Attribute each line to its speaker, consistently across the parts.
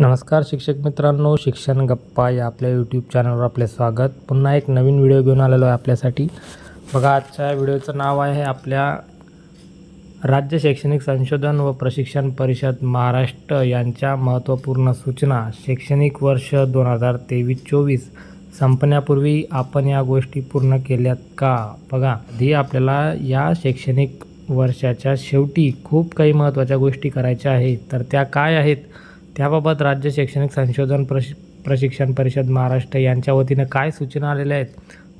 Speaker 1: नमस्कार शिक्षक मित्रांनो शिक्षण गप्पा या आपल्या यूट्यूब चॅनलवर आपले स्वागत. पुन्हा एक नवीन व्हिडिओ घेऊन आलेलो आहे आपल्यासाठी. बघा आजच्या व्हिडिओचं नाव आहे आपल्या राज्य शैक्षणिक संशोधन व प्रशिक्षण परिषद महाराष्ट्र यांच्या महत्त्वपूर्ण सूचना. शैक्षणिक वर्ष दोन हजार तेवीस चोवीस संपण्यापूर्वी आपण या गोष्टी पूर्ण केल्यात का? बघा आधी आपल्याला या शैक्षणिक वर्षाच्या शेवटी खूप काही महत्त्वाच्या गोष्टी करायच्या आहेत. तर त्या काय आहेत? त्याबाबत राज्य शैक्षणिक संशोधन प्रश प्रशिक्षण परिषद महाराष्ट्र यांच्या वतीनं काय सूचना आलेल्या आहेत?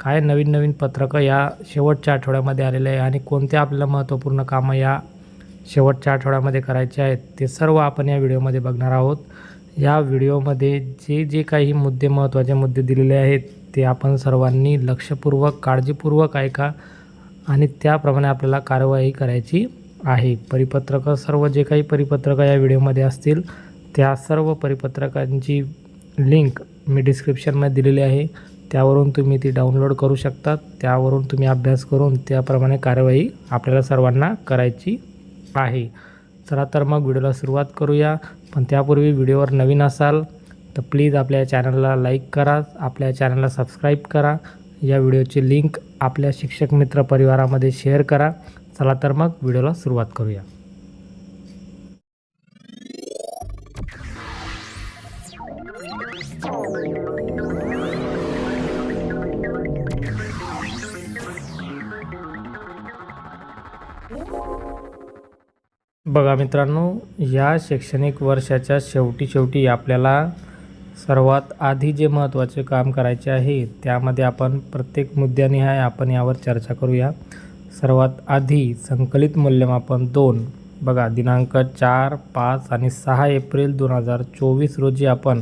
Speaker 1: काय नवीन नवीन पत्रकं या शेवटच्या आठवड्यामध्ये आलेले आहे आणि कोणत्या आपल्याला महत्त्वपूर्ण कामं या शेवटच्या आठवड्यामध्ये करायचे आहेत? ते सर्व आपण या व्हिडिओमध्ये बघणार आहोत. या व्हिडिओमध्ये जे जे काही मुद्दे महत्त्वाचे मुद्दे दिलेले आहेत ते आपण सर्वांनी लक्षपूर्वक काळजीपूर्वक ऐका आणि त्याप्रमाणे आपल्याला कार्यवाही करायची आहे. परिपत्रकं सर्व जे काही परिपत्रकं या व्हिडिओमध्ये असतील त्या सर्व परिपत्रकांची लिंक मी डिस्क्रिप्शनमध्ये दिलेली आहे. त्यावरून तुम्ही ती डाउनलोड करू शकता त्यावरून तुम्ही अभ्यास करून त्याप्रमाणे कार्यवाही आपल्याला सर्वांना करायची आहे. चला तर मग व्हिडिओला सुरुवात करूया. पण त्यापूर्वी व्हिडिओवर नवीन असाल तर प्लीज आपल्या चॅनलला लाईक करा. आपल्या चॅनलला सबस्क्राईब करा. या व्हिडिओची लिंक आपल्या शिक्षक मित्र परिवारामध्ये शेअर करा. चला तर मग व्हिडिओला सुरुवात करूया. बघा मित्रांनो या शैक्षणिक वर्षाच्या शेवटी शेवटी आपल्याला सर्वात आधी जे महत्त्वाचे काम करायचे आहे त्यामध्ये आपण प्रत्येक मुद्द्यानिहाय आपण यावर चर्चा करूया. सर्वात आधी संकलित मूल्यमापन दोन. बघा दिनांक चार पाच आणि सहा एप्रिल दोन हजार चोवीस रोजी आपण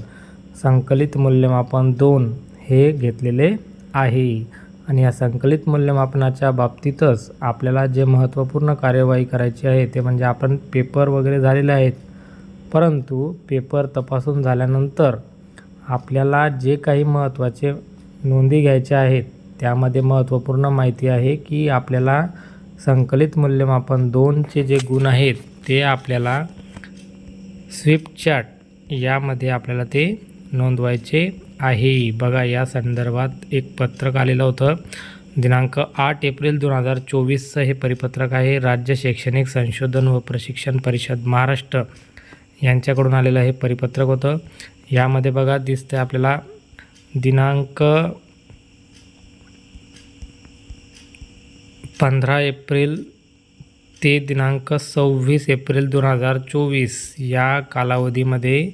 Speaker 1: संकलित मूल्यमापन दोन हे घेतलेले आहे. आणि या संकलित मूल्यमापनाच्या बाबतीतच आपल्याला जे महत्त्वपूर्ण कार्यवाही करायची आहे ते म्हणजे आपण पेपर वगैरे झालेले आहेत. परंतु पेपर तपासून झाल्यानंतर आपल्याला जे काही महत्त्वाचे नोंदी घ्यायच्या आहेत त्यामध्ये महत्त्वपूर्ण माहिती आहे की आपल्याला संकलित मूल्यमापन दोनचे जे गुण आहेत ते आपल्याला स्विफ्ट चॅट यामध्ये आपल्याला ते नोंदवायचे आहे. बघा या संदर्भात एक पत्रक आलेलं होतं. दिनांक आठ एप्रिल दोन हजार चोवीसचं हे परिपत्रक आहे. राज्य शैक्षणिक संशोधन व प्रशिक्षण परिषद महाराष्ट्र यांच्याकडून आलेलं हे परिपत्रक होतं. यामध्ये बघा दिसतं आपल्याला दिनांक पंधरा एप्रिल ते दिनांक सव्वीस एप्रिल दोन हजार चोवीस या कालावधीमध्ये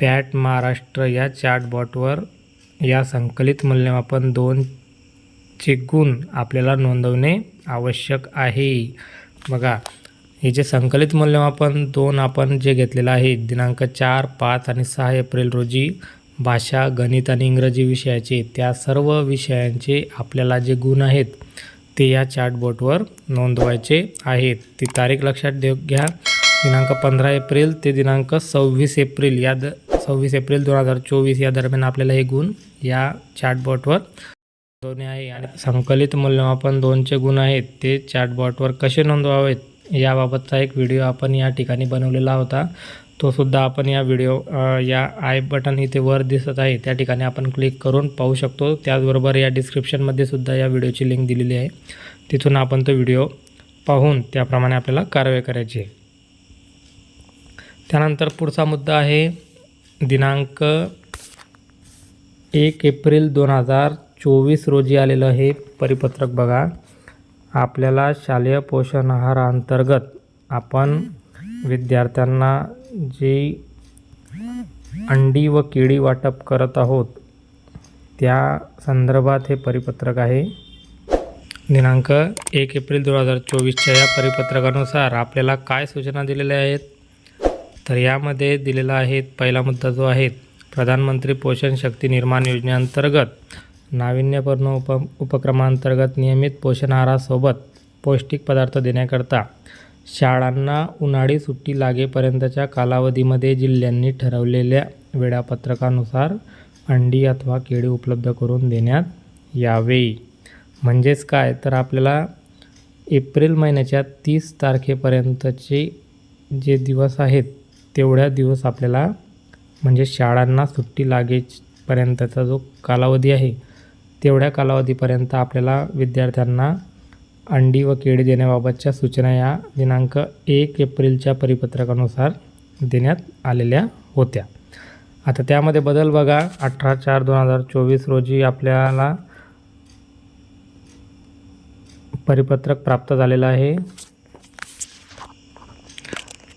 Speaker 1: पॅट महाराष्ट्र या चॅटबॉटवर या संकलित मूल्यमापन दोनचे गुण आपल्याला नोंदवणे आवश्यक आहे. बघा हे जे संकलित मूल्यमापन दोन आपण जे घेतलेलं आहे दिनांक चार पाच आणि सहा एप्रिल रोजी भाषा गणित आणि इंग्रजी विषयाचे त्या सर्व विषयांचे आपल्याला जे गुण आहेत ते या चॅटबोटवर नोंदवायचे आहेत. ती तारीख लक्षात ठेव घ्या. दिनांक पंधरा एप्रिल ते दिनांक सव्वीस एप्रिल या द सव्वीस एप्रिल दोन हजार चोवीस या दरम्यान आपल्याला हे गुण या चॅटबॉटवर नोंदवणे आहे. आणि संकलित मूल्यमापन दोनचे गुण आहेत ते चॅटबॉटवर कसे नोंदवावेत याबाबतचा एक व्हिडिओ आपण या ठिकाणी बनवलेला होता. तो सुद्धा आपण या व्हिडिओ या आय बटन इथे वर दिसत आहे. त्या ठिकाणी आपण क्लिक करून पाहू शकतो. त्याचबरोबर या डिस्क्रिप्शनमध्ये सुद्धा या व्हिडिओची लिंक दिलेली आहे. तिथून आपण तो व्हिडिओ पाहून त्याप्रमाणे आपल्याला कारवाई करायची आहे. त्यानंतर पुढचा मुद्दा आहे दिनांक एक एप्रिल दोन हजार चोवीस रोजी आलेलं हे परिपत्रक बघा. आपल्याला शालेय पोषण आहाराअंतर्गत आपण विद्यार्थ्यांना जी अंडी व केळी वाटप करत आहोत त्या संदर्भात हे परिपत्रक आहे. दिनांक एक एप्रिल दोन हजार चोवीसच्या या परिपत्रकानुसार आपल्याला काय सूचना दिलेल्या आहेत? तर यामध्ये दिलेला आहे पहिला मुद्दा जो आहे प्रधानमंत्री पोषण शक्ती निर्माण योजनेअंतर्गत नाविन्यपूर्ण उप उपक्रमांतर्गत नियमित पोषण आहारासोबत पौष्टिक पदार्थ देण्याकरता शाळांना उन्हाळी सुट्टी लागेपर्यंतच्या कालावधीमध्ये जिल्ह्यांनी ठरवलेल्या वेळापत्रकानुसार अंडी अथवा केळी उपलब्ध करून देण्यात यावे. म्हणजेच काय? तर आपल्याला एप्रिल महिन्याच्या तीस तारखेपर्यंतचे जे दिवस आहेत तेवढ्या दिवस आपल्याला म्हणजे शाळांना सुट्टी लागेपर्यंतचा जो कालावधी आहे तेवढ्या कालावधीपर्यंत आपल्याला विद्यार्थ्यांना अंडी व केळी देण्याबाबतच्या सूचना या दिनांक एक एप्रिलच्या परिपत्रकानुसार देण्यात आलेल्या होत्या. आता त्यामध्ये बदल बघा. अठरा चार दोन हजार चोवीस रोजी आपल्याला परिपत्रक प्राप्त झालेलं आहे.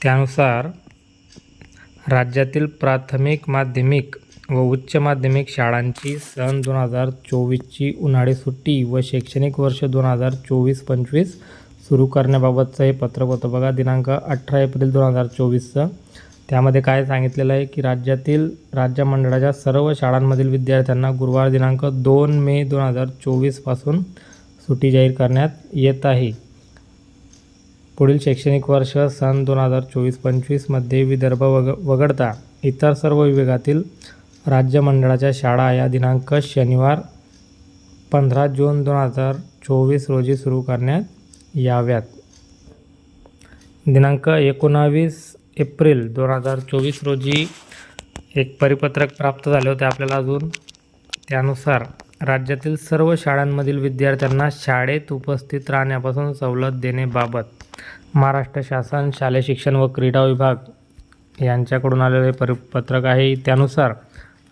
Speaker 1: त्यानुसार राज्यातील प्राथमिक माध्यमिक व उच्च माध्यमिक शाळांची सन दोन हजार चोवीसची उन्हाळी सुट्टी व शैक्षणिक वर्ष दोन हजार चोवीस पंचवीस सुरू करण्याबाबतचं हे पत्रक होतं बघा. दिनांक अठरा एप्रिल दोन हजार चोवीसचं. त्यामध्ये काय सांगितलेलं आहे की राज्यातील राज्य मंडळाच्या सर्व शाळांमधील विद्यार्थ्यांना गुरुवार दिनांक दोन मे दोन हजार चोवीसपासून सुट्टी जाहीर करण्यात येत आहे. पुढील शैक्षणिक वर्ष सन दोन हजार चोवीस पंचवीसमध्ये विदर्भ वग वगळता इतर सर्व विभागातील राज्य मंडळाच्या शाळा या दिनांक शनिवार पंधरा जून दोन हजार चोवीस रोजी सुरू करण्यात याव्यात. दिनांक एकोणावीस एप्रिल दोन हजार चोवीस रोजी एक परिपत्रक प्राप्त झाले होते आपल्याला अजून. त्यानुसार राज्यातील सर्व शाळांमधील विद्यार्थ्यांना शाळेत उपस्थित राहण्यापासून सवलत देण्याबाबत महाराष्ट्र शासन शालेय शिक्षण व क्रीडा विभाग यांच्याकडून आलेले परिपत्रक आहे. त्यानुसार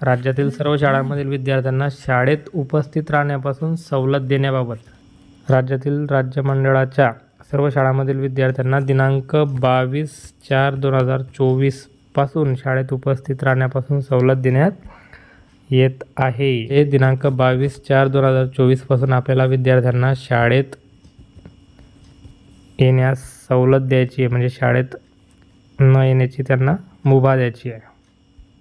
Speaker 1: राज्यातील सर्व शाळांमधील विद्यार्थ्यांना शाळेत उपस्थित राहण्यापासून सवलत देण्याबाबत राज्यातील राज्य मंडळाच्या सर्व शाळांमधील विद्यार्थ्यांना दिनांक बावीस चार दोन हजार चोवीसपासून शाळेत उपस्थित राहण्यापासून सवलत देण्यात येत आहे. हे दिनांक बावीस चार दोन हजार चोवीसपासून आपल्याला विद्यार्थ्यांना शाळेत येण्यास सवलत द्यायची आहे. म्हणजे शाळेत न येण्याची त्यांना मुभा द्यायची आहे.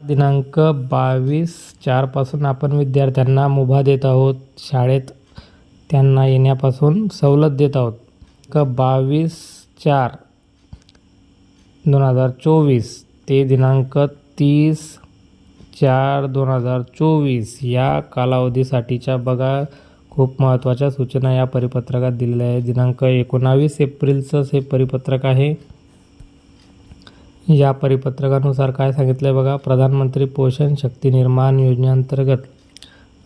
Speaker 1: दिनांक बावीस चारपासून आपण विद्यार्थ्यांना मुभा देत आहोत. शाळेत त्यांना येण्यापासून सवलत देत आहोत. क बावीस चार दोन हजार चोवीस ते दिनांक तीस चार दोन हजार चोवीस या कालावधीसाठीच्या बघा खूप महत्त्वाच्या सूचना या परिपत्रकात दिलेल्या आहेत. दिनांक एकोणावीस एप्रिलचंच हे परिपत्रक आहे. या परिपत्रकानुसार काय सांगितलं आहे बघा प्रधानमंत्री पोषण शक्ती निर्माण योजनेअंतर्गत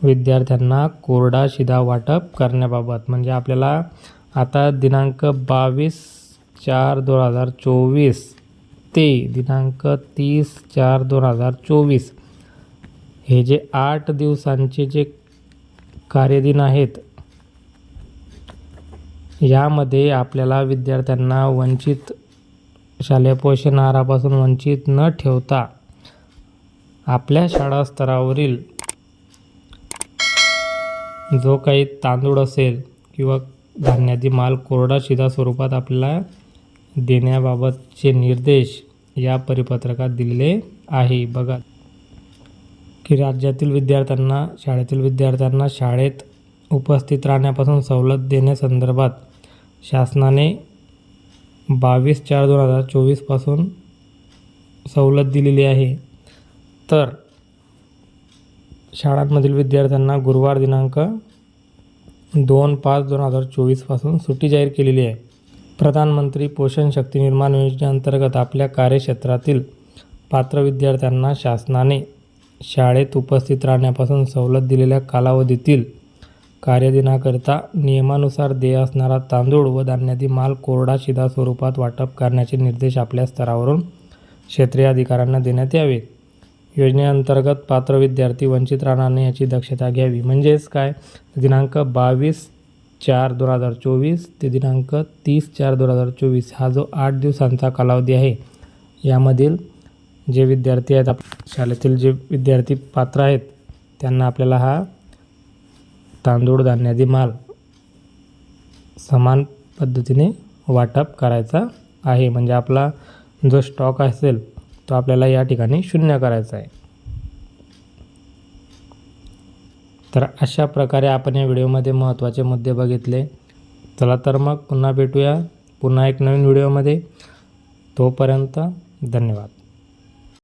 Speaker 1: विद्यार्थ्यांना कोरडा शिधा वाटप करण्याबाबत. म्हणजे आपल्याला आता दिनांक बावीस चार दोन हजार चोवीस ते दिनांक तीस चार दोन हजार चोवीस हे जे आठ दिवसांचे जे कार्यदिन आहेत. यामध्ये आपल्याला विद्यार्थ्यांना वंचित शालेय पोषण आहारापासून वंचित न ठेवता आपल्या शाळा स्तरावरील जो काही तांदूळ असेल किंवा धान्याची माल कोरडा शिधा स्वरूपात आपल्याला देण्याबाबतचे निर्देश या परिपत्रकात दिलेले आहे. बघा की राज्यातील विद्यार्थ्यांना शाळेतील विद्यार्थ्यांना शाळेत उपस्थित राहण्यापासून सवलत देण्यासंदर्भात शासनाने बावीस चार दोन हजार चोवीसपासून सवलत दिलेली आहे. तर शाळांमधील विद्यार्थ्यांना गुरुवार दिनांक दोन पाच दोन हजार चोवीसपासून सुट्टी जाहीर केलेली आहे. प्रधानमंत्री पोषण शक्ती निर्माण योजनेअंतर्गत आपल्या कार्यक्षेत्रातील पात्र विद्यार्थ्यांना शासनाने शाळेत उपस्थित राहण्यापासून सवलत दिलेल्या कालावधीतील कार्यदिनाकरिता नियमानुसार देय असणारा तांदूळ व धान्यादी माल कोरडा शिधा स्वरूपात वाटप करण्याचे निर्देश आपल्या स्तरावरून क्षेत्रीय अधिकाऱ्यांना देण्यात यावेत योजनेअंतर्गत पात्र विद्यार्थी वंचित राहणार नाही याची दक्षता घ्यावी. म्हणजेच काय? दिनांक बावीस चार दोन हजार चोवीस ते दिनांक तीस चार दोन हजार चोवीस हा जो आठ दिवसांचा कालावधी आहे यामधील जे विद्यार्थी आहेत आप शाळेतील जे विद्यार्थी पात्र आहेत त्यांना आपल्याला हा तांदूळ धान्यादी माल समान पद्धतीने वाटप करायचा आहे. म्हणजे आपला जो स्टॉक असेल तो आपल्याला या ठिकाणी शून्य करायचा आहे. तर अशा प्रकारे आपण या व्हिडिओमध्ये महत्त्वाचे मुद्दे बघितले. चला तर मग पुन्हा भेटूया. पुन्हा एक नवीन व्हिडिओमध्ये. तोपर्यंत धन्यवाद.